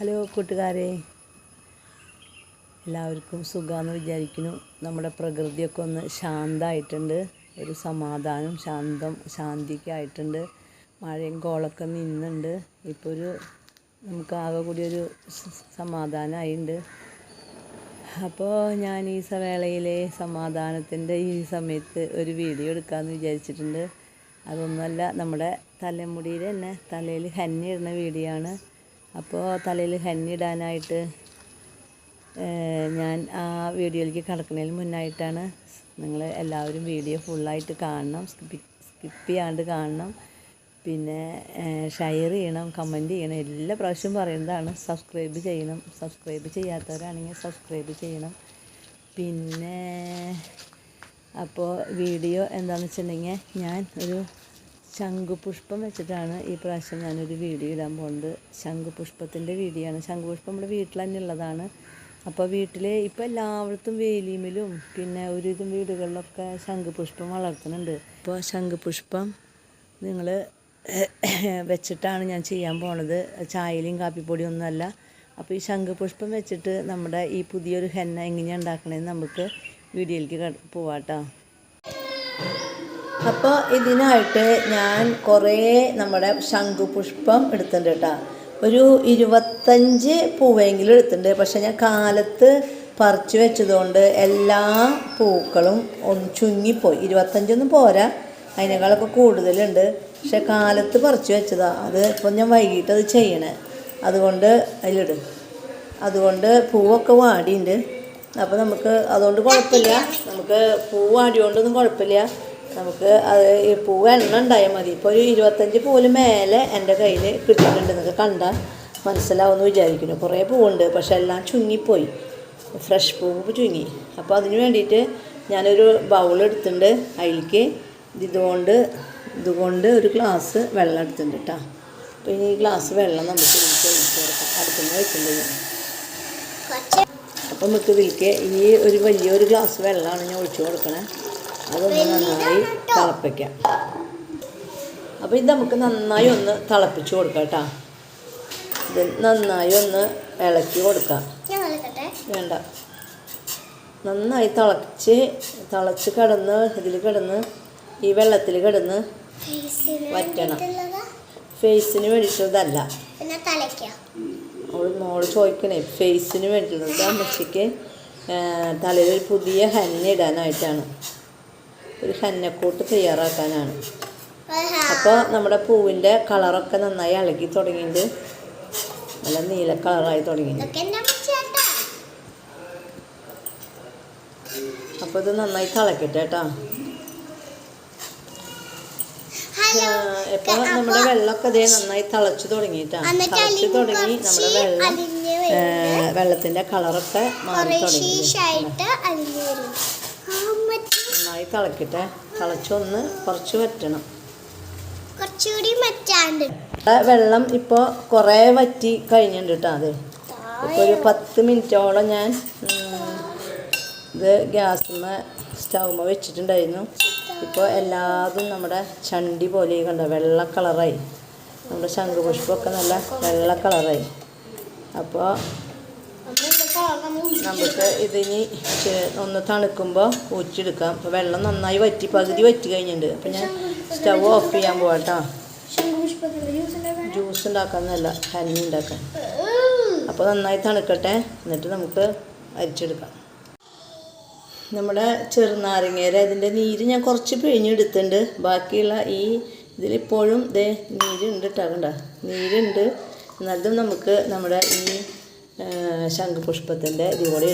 Hello കൂട്ടുകാരെ. എല്ലാവർക്കും സുഖമാണെന്ന് വിചാരിക്കുന്നു. നമ്മുടെ പ്രകൃതിയൊക്കെ ഒന്ന് ശാന്തമായിട്ടുണ്ട് ഒരു സമാധാനം ശാന്തം ശാന്തിയൊക്കെ ആയിട്ടുണ്ട്. മഴയും കോളൊക്കെ നിന്നുണ്ട്. ഇപ്പോൾ ഒരു നമുക്ക് ആകെ കൂടി ഒരു സമാധാനമായിട്ടുണ്ട് അപ്പോൾ ഞാൻ ഈ വേളയിൽ സമാധാനത്തിന്റെ ഈ സമയത്ത് ഒരു വീഡിയോ എടുക്കാമെന്ന് വിചാരിച്ചിട്ടുണ്ട്. അതൊന്നുമല്ല നമ്മുടെ തലമുടിയിൽ തന്നെ തലയിൽ ഹന്നി ഇടുന്ന വീഡിയോ ആണ്. അപ്പോൾ തലയിൽ ഹെന്നിടാനായിട്ട് ഞാൻ ആ വീഡിയോയിലേക്ക് കടക്കുന്നതിന് മുന്നായിട്ടാണ് നിങ്ങൾ എല്ലാവരും വീഡിയോ ഫുള്ളായിട്ട് കാണണം സ്കിപ്പ് സ്കിപ്പ് ചെയ്യാണ്ട് കാണണം. പിന്നെ ഷെയർ ചെയ്യണം കമന്റ് ചെയ്യണം എല്ലാ പ്രാവശ്യവും പറയുന്നതാണ് സബ്സ്ക്രൈബ് ചെയ്യണം സബ്സ്ക്രൈബ് ചെയ്യാത്തവരാണെങ്കിൽ സബ്സ്ക്രൈബ് ചെയ്യണം. പിന്നെ അപ്പോൾ വീഡിയോ എന്താണെന്ന് വെച്ചിട്ടുണ്ടെങ്കിൽ ഞാൻ ഒരു ശംഖുപുഷ്പം വെച്ചിട്ടാണ് ഈ പ്രാവശ്യം ഞാനൊരു വീഡിയോ ഇടാൻ പോകുന്നത്. ശംഖുപുഷ്പത്തിന്റെ വീഡിയോ ആണ് ശംഖുപുഷ്പം നമ്മുടെ വീട്ടിൽ തന്നെ ഉള്ളതാണ്. അപ്പോൾ വീട്ടിൽ ഇപ്പോൾ എല്ലായിടത്തും വേലിയിലും പിന്നെ ഒരുവിധം വീടുകളിലൊക്കെ ശംഖുപുഷ്പം വളർത്തുന്നുണ്ട്. അപ്പോൾ ശംഖുപുഷ്പം നിങ്ങൾ വെച്ചിട്ടാണ് ഞാൻ ചെയ്യാൻ പോണത്. ചായയിലും കാപ്പിപ്പൊടിയും ഒന്നുമല്ല അപ്പോൾ ഈ ശംഖുപുഷ്പം വെച്ചിട്ട് നമ്മുടെ ഈ പുതിയൊരു ഹെന്ന എങ്ങനെയാണ് ഉണ്ടാക്കണതെന്ന് നമുക്ക് വീഡിയോയിലേക്ക് പോവാട്ടോ അപ്പോൾ ഇതിനായിട്ട് ഞാൻ കുറേ നമ്മുടെ ശംഖുപുഷ്പം എടുത്തിട്ടുണ്ട് കേട്ടോ ഒരു ഇരുപത്തഞ്ച് പൂവെങ്കിലും എടുത്തിട്ടുണ്ട്. പക്ഷെ ഞാൻ കാലത്ത് പറിച്ചു വെച്ചതുകൊണ്ട് എല്ലാ പൂക്കളും ഒന്ന് ചുങ്ങിപ്പോയി. ഇരുപത്തഞ്ചൊന്നും പോരാ. അതിനേക്കാളൊക്കെ കൂടുതലുണ്ട്. പക്ഷെ കാലത്ത് പറിച്ചു വെച്ചതാണ് അത് ഇപ്പം ഞാൻ വൈകിട്ട് അത് ചെയ്യണേ. അതുകൊണ്ട് അതിലിടും. അതുകൊണ്ട് പൂവൊക്കെ വാടിയുണ്ട്. അപ്പോൾ നമുക്ക് അതുകൊണ്ട് കുഴപ്പമില്ല. നമുക്ക് പൂ വാടിയോണ്ടൊന്നും കുഴപ്പമില്ല. നമുക്ക് അത് ഈ പൂവ് എണ്ണ ഉണ്ടായാൽ മതി. ഇപ്പോൾ ഒരു ഇരുപത്തഞ്ച് പൂവിൽ മേലെ എന്റെ കയ്യിൽ കിട്ടിയിട്ടുണ്ട്. നിങ്ങൾക്ക് കണ്ടാൽ മനസ്സിലാവുമെന്ന് വിചാരിക്കുന്നു. കുറേ പൂവുണ്ട് പക്ഷെ എല്ലാം ചുങ്ങിപ്പോയി. ഫ്രഷ് പൂവ് ചുങ്ങി. അപ്പോൾ അതിന് വേണ്ടിയിട്ട് ഞാനൊരു ബൗൾ എടുത്തിട്ടുണ്ട് അതിലേക്ക് ഇതുകൊണ്ട് ഇതുകൊണ്ട് ഒരു ഗ്ലാസ് വെള്ളം എടുത്തിട്ടുണ്ട് കേട്ടോ അപ്പോൾ ഇനി ഈ ഗ്ലാസ് വെള്ളം നമുക്ക് ഇതിലേക്ക് ഒഴിച്ച് കൊടുക്കാം. അടുത്തുനിന്ന് വയ്ക്കുന്നത് അപ്പോൾ അപ്പം നമുക്ക് ഇതിലേക്ക് ഈ ഒരു വലിയൊരു ഗ്ലാസ് വെള്ളമാണ് ഞാൻ ഒഴിച്ചു കൊടുക്കണേ. അതൊന്ന് നന്നായി തിളപ്പിക്കാം. അപ്പോൾ ഇത് നമുക്ക് നന്നായി ഒന്ന് തിളപ്പിച്ച് കൊടുക്കാം കേട്ടോ. ഇത് നന്നായി ഒന്ന് ഇളക്കി കൊടുക്കാം. വേണ്ട. നന്നായി തിളച്ച് തിളച്ച് കിടന്ന് ഇതിൽ കിടന്ന് ഈ വെള്ളത്തിൽ കിടന്ന് വറ്റണം. ഫേസിന് വേണ്ടിയിട്ടതല്ല അവൾ അവൾ മോൾ ചോദിക്കണേ ഫേസിന് വേണ്ടിയിട്ടുള്ളത് അമ്മച്ചിക്ക് തലയിൽ പുതിയ ഹെന്ന ഇടാനായിട്ടാണ്. ഒരു ഹന്നക്കൂട്ട് തയ്യാറാക്കാനാണ്. അപ്പോൾ നമ്മുടെ പൂവിന്റെ കളറൊക്കെ നന്നായി ഇളകി തുടങ്ങിയിട്ടുണ്ട്. നല്ല നീല കളറായി അമ്മച്ചിയാട്ടാ. അപ്പോൾ ഇത് നന്നായി തിളക്കട്ടെ കേട്ടോ ഇപ്പോൾ നമ്മുടെ വെള്ളമൊക്കെ അതേ നന്നായി തിളച്ച് തുടങ്ങിയിട്ടാണ് തിളച്ചു തുടങ്ങി നമ്മുടെ വെള്ളം വെള്ളത്തിന്റെ വെള്ളത്തിന്റെ കളറൊക്കെ മാറി തുടങ്ങി. നന്നായി തിളക്കട്ടെ. തിളച്ചൊന്ന് കുറച്ച് വറ്റണം. കുറച്ചുകൂടി വറ്റാണ്ട്. വെള്ളം ഇപ്പോൾ കുറേ വറ്റി കഴിഞ്ഞിട്ടുണ്ട് കേട്ടോ അത്. ഇപ്പോൾ ഒരു പത്ത് മിനിറ്റോളം ഞാൻ ഇത് ഗ്യാസുമ്മ സ്റ്റൗമ്മ വെച്ചിട്ടുണ്ടായിരുന്നു. ഇപ്പോൾ എല്ലാതും നമ്മുടെ ചണ്ടി പോലെ കണ്ട വെള്ള കളറായി. നമ്മുടെ ശംഖുപുഷ്പമൊക്കെ നല്ല വെള്ള കളറായി. അപ്പോൾ നമുക്ക് ഇതിനി ഒന്ന് തണുക്കുമ്പോൾ ഊറ്റിയെടുക്കാം. അപ്പോൾ വെള്ളം നന്നായി വറ്റി പകുതി വറ്റി കഴിഞ്ഞിട്ടുണ്ട്. അപ്പോൾ ഞാൻ സ്റ്റവ് ഓഫ് ചെയ്യാൻ പോവാട്ടോ. ജ്യൂസ് ഉണ്ടാക്കാമെന്നല്ല ഹനി ഉണ്ടാക്കാൻ. അപ്പോൾ നന്നായി തണുക്കട്ടെ. എന്നിട്ട് നമുക്ക് അരിച്ചെടുക്കാം. നമ്മുടെ ചെറുനാരങ്ങേര ഇതിന്റെ നീര് ഞാൻ കുറച്ച് പിഴിഞ്ഞെടുത്തിട്ടുണ്ട്. ബാക്കിയുള്ള ഈ ഇതിലിപ്പോഴും ഇതേ നീരുണ്ട് ഇട്ടാകണ്ട നീരുണ്ട്. എന്നാലും നമുക്ക് നമ്മുടെ ഈ ശംഖുപുഷ്പത്തിന്റെ ഇത് കൂടെ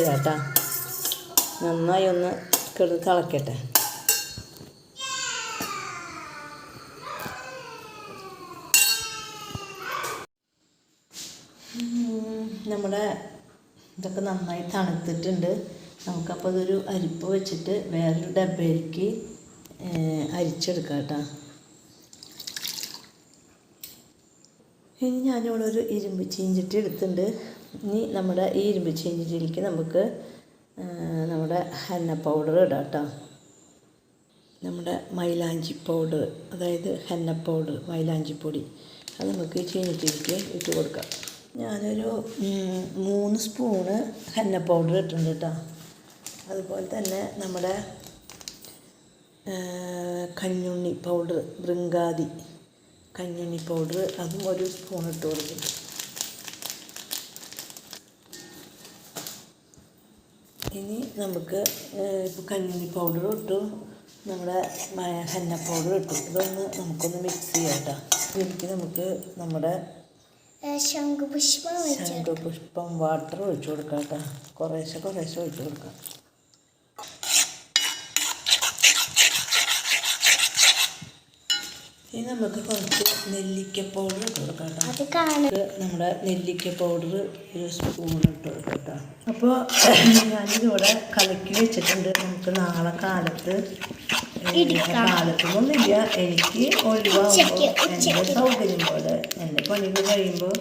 നന്നായി ഒന്ന് കിടന്ന് തിളക്കട്ടെ. നമ്മുടെ ഇതൊക്കെ നന്നായി തണുത്തിട്ടുണ്ട്. നമുക്കപ്പോൾ ഇതൊരു അരിപ്പ് വെച്ചിട്ട് വേറൊരു ഡബയിലേക്ക് അരിച്ചെടുക്കാം കേട്ടോ ഇനി ഞാനിവിടെ ഇരുമ്പ് ചീഞ്ചിട്ട് എടുത്തിട്ടുണ്ട്. ഇനി നമ്മുടെ ഈ ഇരുമ്പ് ചീഞ്ചിട്ടിലേക്ക് നമുക്ക് നമ്മുടെ ഹെന്ന പൗഡർ ഇടാം കേട്ടോ നമ്മുടെ മൈലാഞ്ചി പൗഡർ അതായത് ഹെന്ന പൗഡർ മൈലാഞ്ചി പൊടി അത് നമുക്ക് ഈ ചീനച്ചട്ടിയിലേക്ക് ഇട്ട് കൊടുക്കാം. ഞാനൊരു മൂന്ന് സ്പൂണ് ഹെന്ന പൗഡർ ഇട്ടിട്ടുണ്ട് കേട്ടോ. അതുപോലെ തന്നെ നമ്മുടെ കഞ്ഞുണ്ണി പൗഡർ ബൃങ്കാതി കഞ്ഞുണ്ണി പൗഡർ അതും ഒരു സ്പൂൺ ഇട്ട് കൊടുക്കും. ഇനി നമുക്ക് ഇപ്പോൾ കഞ്ഞുണ്ണി പൗഡർ ഇട്ടു. നമ്മുടെ ഹെന്ന പൗഡർ ഇട്ടു. ഇതൊന്ന് നമുക്കൊന്ന് മിക്സ് ചെയ്യാം കേട്ടോ ഇതിലേക്ക് നമുക്ക് നമ്മുടെ ശംഖുപുഷ്പം ശംഖുപുഷ്പം വാട്ടർ ഒഴിച്ചു കൊടുക്കാം കേട്ടോ. കുറേശ്ശെ കുറേശ്ശെ ഒഴിച്ചു കൊടുക്കാം. ഇനി നമുക്ക് കുറച്ച് നെല്ലിക്ക പൗഡർ ഇട്ട് കൊടുക്കാം കേട്ടോ. നമ്മുടെ നെല്ലിക്ക പൗഡർ ഒരു സ്പൂൺ ഇട്ട് കൊടുക്കാം കേട്ടോ. അപ്പോൾ ഞാനിതിവിടെ കലക്കി വെച്ചിട്ടുണ്ട്. നമുക്ക് നാളെ കാലത്ത് കാലത്തൊന്നുമില്ല. എനിക്ക് ഒഴിവാകുമ്പോൾ എന്റെ. സൗകര്യം പോലെ എന്റെ പണികൾ കഴിയുമ്പോൾ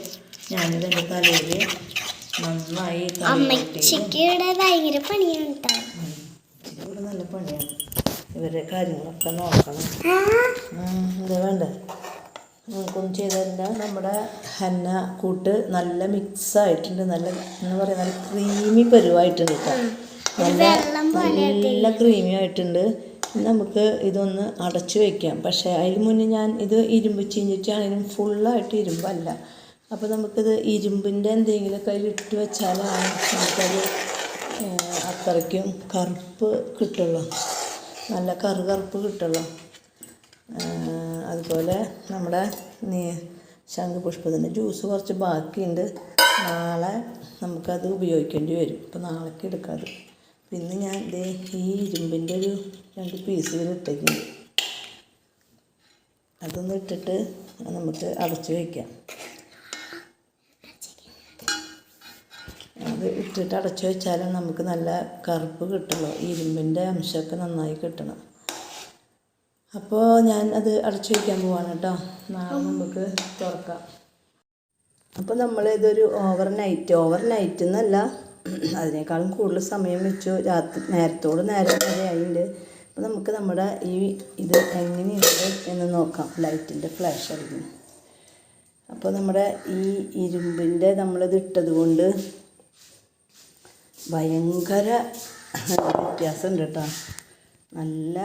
ഞാനിത് എന്റെ തലയിൽ നന്നായി ഭയങ്കര പണിയാണ് കേട്ടോ ഇവിടെ നല്ല പണിയാണ്. ഇവരുടെ കാര്യങ്ങളൊക്കെ നോക്കണം. ഇത് വേണ്ട? നമുക്കൊന്നും ചെയ്തതല്ല നമ്മുടെ ഹന്ന കൂട്ട് നല്ല മിക്സ് ആയിട്ടുണ്ട് നല്ല എന്ന് പറയുക നല്ല ക്രീമി പരുവായിട്ടുണ്ട് കേട്ടോ. നല്ല ക്രീമി ആയിട്ടുണ്ട്. നമുക്ക് ഇതൊന്ന് അടച്ചു വെക്കാം. പക്ഷേ അതിന് മുന്നേ ഞാൻ ഇത് ഇരുമ്പ് ചീഞ്ഞിട്ടാണെങ്കിലും ഫുള്ളായിട്ട് ഇരുമ്പല്ല. അപ്പോൾ നമുക്കിത് ഇരുമ്പിന്റെ എന്തെങ്കിലുമൊക്കെ ഇട്ട് വെച്ചാലാണ് നമുക്കത് അത്രയ്ക്കും കറുപ്പ് കിട്ടുള്ളൂ. നല്ല കറു കറുപ്പ് കിട്ടുള്ളൂ അതുപോലെ നമ്മുടെ നീ ശംഖുപുഷ്പത്തിന്റെ ജ്യൂസ് കുറച്ച് ബാക്കിയുണ്ട്. നാളെ നമുക്കത് ഉപയോഗിക്കേണ്ടി വരും. അപ്പോൾ നാളേക്ക് എടുക്കാറ് പിന്നെ ഞാൻ ദേ ഈ ഇരുമ്പിന്റെ ഒരു രണ്ട് പീസ് ഇതിൽ ഇട്ടേക്കുണ്ട് അതൊന്ന് നമുക്ക് അടച്ച് വയ്ക്കാം അത് ഇട്ടിട്ട് അടച്ചു വെച്ചാലും നമുക്ക് നല്ല കറുപ്പ് കിട്ടുള്ളൂ ഇരുമ്പിന്റെ അംശമൊക്കെ നന്നായി കിട്ടണം. അപ്പോൾ ഞാൻ അത് അടച്ചു വയ്ക്കാൻ പോവാണ് കേട്ടോ. നാളെ നമുക്ക് തുറക്കാം. അപ്പോൾ നമ്മൾ ഇതൊരു ഓവർ നൈറ്റ് ഓവർ നൈറ്റ് എന്നല്ല അതിനേക്കാളും കൂടുതൽ സമയം വെച്ചു. രാത്രി നേരത്തോട് നേരം വരെ ആയിട്ടുണ്ട് അപ്പോൾ നമുക്ക് നമ്മുടെ ഈ ഇത് എങ്ങനെയുണ്ട് എന്ന് നോക്കാം. ലൈറ്റിന്റെ ഫ്ലാഷ് അടിക്കുന്നു അപ്പോൾ നമ്മുടെ ഈ ഇരുമ്പിന്റെ നമ്മളിത് ഇട്ടത് കൊണ്ട് ഭയങ്കര വ്യത്യാസമുണ്ട് കേട്ടോ. നല്ല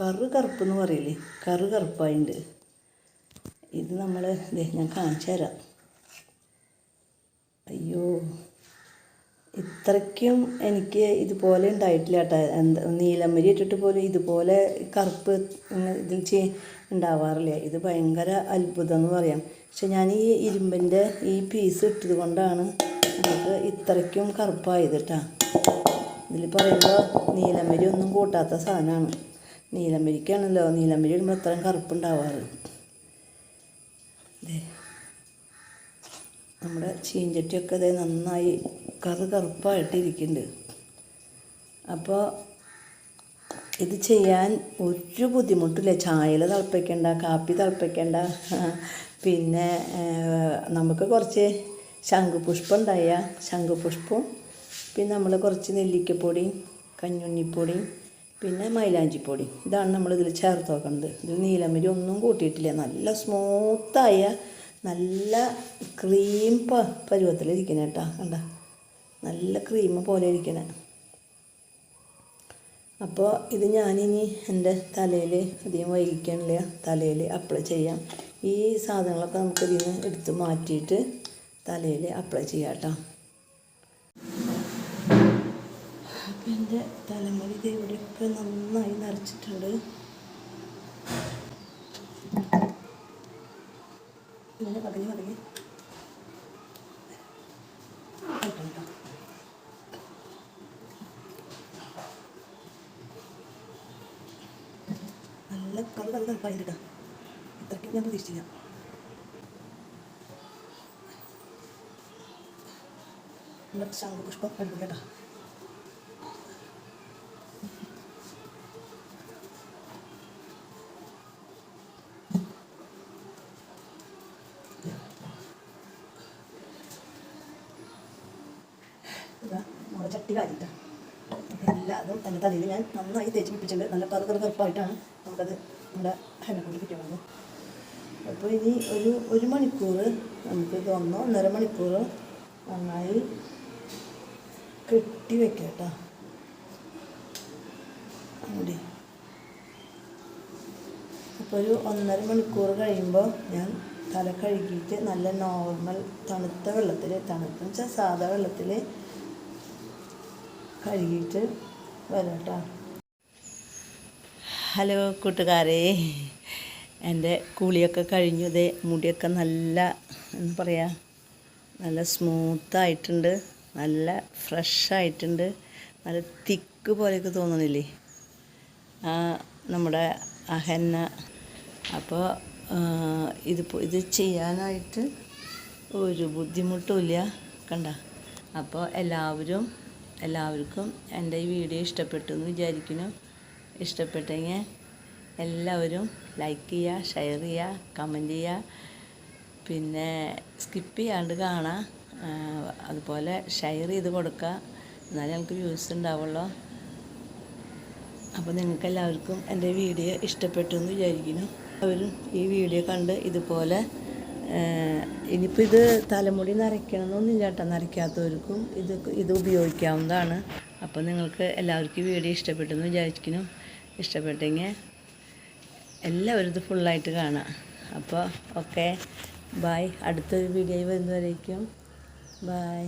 കറു കറുപ്പ് എന്ന് പറയില്ലേ? കറു കറുപ്പായിട്ടുണ്ട് ഇത് നമ്മൾ ഞാൻ കാണിച്ചു തരാം. അയ്യോ ഇത്രയ്ക്കും എനിക്ക് ഇതുപോലെ ഉണ്ടായിട്ടില്ല കേട്ടോ. എന്താ നീലമരി ഇട്ടിട്ട് പോലും ഇതുപോലെ കറുപ്പ് ഇതിൽ ചെയ് ഉണ്ടാവാറില്ല. ഇത് ഭയങ്കര അത്ഭുതം എന്ന് പറയാം. പക്ഷെ ഞാൻ ഈ ഇരുമ്പിന്റെ ഈ പീസ് ഇട്ടത് കൊണ്ടാണ് നമുക്ക് ഇത്രയ്ക്കും കറുപ്പായത് കേട്ടോ ഇതിൽ പറയുമ്പോൾ നീലമരി ഒന്നും കൂട്ടാത്ത സാധനമാണ് നീലമരിക്കാണല്ലോ. നീലമരി ഇടുമ്പോൾ അത്രയും കറുപ്പുണ്ടാവാറ്. നമ്മുടെ ചീഞ്ചട്ടിയൊക്കെ അതേ നന്നായി കറു കറുപ്പായിട്ടിരിക്കുന്നുണ്ട് അപ്പോൾ ഇത് ചെയ്യാൻ ഒരു ബുദ്ധിമുട്ടില്ല. ചായയിൽ തിളപ്പിക്കേണ്ട കാപ്പി തിളപ്പിക്കേണ്ട. പിന്നെ നമുക്ക് കുറച്ച് ശംഖുപുഷ്പം ഉണ്ടായ ശംഖുപുഷ്പവും പിന്നെ നമ്മൾ കുറച്ച് നെല്ലിക്കപ്പൊടിയും കഞ്ഞുണ്ണിപ്പൊടിയും പിന്നെ മൈലാഞ്ചിപ്പൊടി. ഇതാണ് നമ്മൾ നമ്മളിതിൽ ചേർത്ത് വെക്കുന്നത് ഇതിൽ നീലമരി ഒന്നും കൂട്ടിയിട്ടില്ല. നല്ല സ്മൂത്തായ നല്ല ക്രീം പ പരുവത്തിലിരിക്കണ കേട്ടോ കണ്ട? നല്ല ക്രീം പോലെ ഇരിക്കണേ. അപ്പോൾ ഇത് ഞാനിനി എന്റെ തലയിൽ അധികം വൈകിക്കണില്ല തലയിൽ അപ്ലൈ ചെയ്യാം. ഈ സാധനങ്ങളൊക്കെ നമുക്ക് ഇതിൽ നിന്ന് എടുത്ത് മാറ്റിയിട്ട് തലയിൽ അപ്ലൈ ചെയ്യാം കേട്ടോ. അപ്പം എന്റെ തലമുടി ഇവിടെയൊക്കെ നന്നായി നിറച്ചിട്ടുണ്ട്. ഇങ്ങനെ ആയിട്ടുണ്ട് നല്ല കളർ കളർ കറുപ്പായിട്ട് ഇത്രയ്ക്ക് ഞാൻ പ്രതീക്ഷിച്ചില്ല. നല്ല ശംഖുപുഷ്പം അടിപൊളി കേട്ടോ നമ്മുടെ ചട്ടി കാലിട്ട എല്ലാതും എന്റെ തലയിൽ ഞാൻ നന്നായി തേച്ച് പിടിപ്പിച്ചിട്ടുണ്ട് നല്ല കറു കറു കറുപ്പായിട്ടാണ് നമുക്കത് നമ്മുടെ ഹെന്നെ കൊണ്ട് കിട്ടിയത് അപ്പോൾ ഇനി ഒരു ഒരു മണിക്കൂർ നമുക്ക് ഒന്നോ ഒന്നര മണിക്കൂർ നന്നായി കെട്ടി വെക്കാം കേട്ടോ. അപ്പോൾ ഒരു ഒന്നര മണിക്കൂർ കഴിയുമ്പോൾ ഞാൻ തല കഴുകിയിട്ട് നല്ല നോർമൽ തണുത്ത വെള്ളത്തിൽ തണുത്ത വെച്ചാൽ സാധാ വെള്ളത്തിൽ കഴുകിയിട്ട് വരാം ഹലോ കൂട്ടുകാരെ. എന്റെ കുളിയൊക്കെ കഴിഞ്ഞു. ഇതേ മുടിയൊക്കെ നല്ല എന്താ പറയുക നല്ല സ്മൂത്തായിട്ടുണ്ട് നല്ല ഫ്രഷായിട്ടുണ്ട്. നല്ല തിക്ക് പോലെയൊക്കെ തോന്നുന്നില്ലേ? ആ നമ്മുടെ ആ ഹെന്ന അപ്പോൾ ഇത് ഇത് ചെയ്യാനായിട്ട് ഒരു ബുദ്ധിമുട്ടുമില്ല കണ്ട? അപ്പോൾ എല്ലാവരും എല്ലാവർക്കും എന്റെ ഈ വീഡിയോ ഇഷ്ടപ്പെട്ടു എന്ന് വിചാരിക്കുന്നു. ഇഷ്ടപ്പെട്ടെങ്കിൽ എല്ലാവരും ലൈക്ക് ചെയ്യുക ഷെയർ ചെയ്യുക കമന്റ് ചെയ്യുക. പിന്നെ സ്കിപ്പ് ചെയ്യാണ്ട് കാണാം. അതുപോലെ ഷെയർ ചെയ്ത് കൊടുക്കുക എന്നാലേ ഞങ്ങൾക്ക് വ്യൂസ് ഉണ്ടാവുള്ളൂ. അപ്പോൾ നിങ്ങൾക്ക് എല്ലാവർക്കും എന്റെ വീഡിയോ ഇഷ്ടപ്പെട്ടു എന്ന് വിചാരിക്കുന്നു. അവരും ഈ വീഡിയോ കണ്ട് ഇതുപോലെ ഇനിയിപ്പോൾ ഇത് തലമുടി നരയ്ക്കണമെന്നൊന്നുമില്ല കേട്ടോ. നരയ്ക്കാത്തവർക്കും ഇത് ഇത് ഉപയോഗിക്കാവുന്നതാണ്. അപ്പോൾ നിങ്ങൾക്ക് എല്ലാവർക്കും വീഡിയോ ഇഷ്ടപ്പെട്ടു എന്ന് വിചാരിക്കുന്നു. ഇഷ്ടപ്പെട്ടെങ്കിൽ എല്ലാവരും ഇത് ഫുള്ളായിട്ട് കാണാം. അപ്പോൾ ഓക്കെ ബായ് അടുത്തൊരു വീഡിയോ വരുന്നവരേക്കും. ബായ്